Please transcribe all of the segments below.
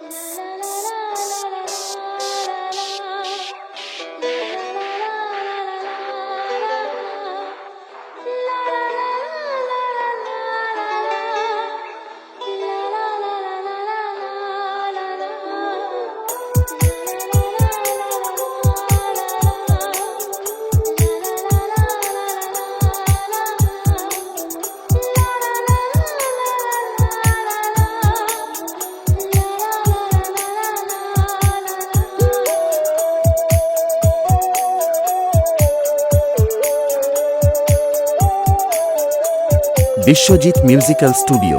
Thank Biswajit musical studio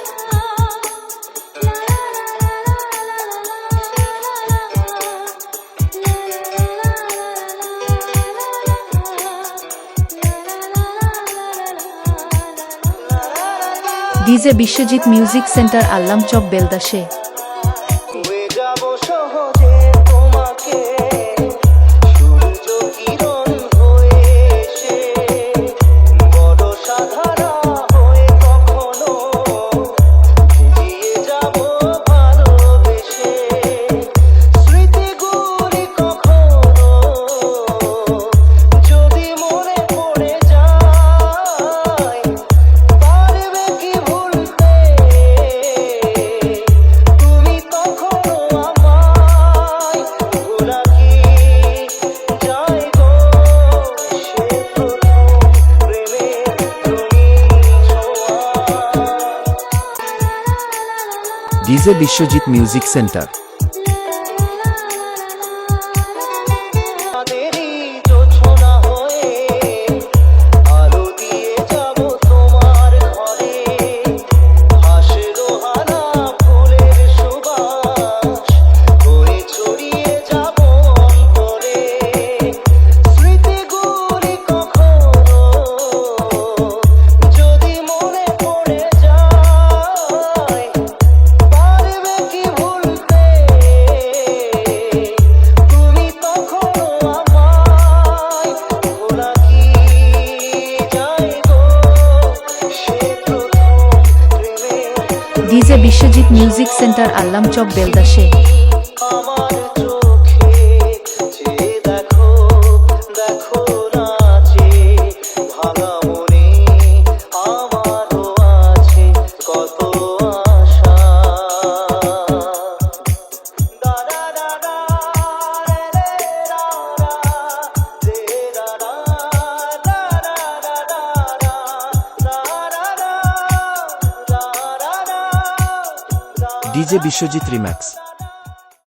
DJ Biswajit music centre Allamchak বেলদাসে DJ Biswajit music centre DJ Biswajit music centre Allamchak বেলদাসে DJ Biswajit Remax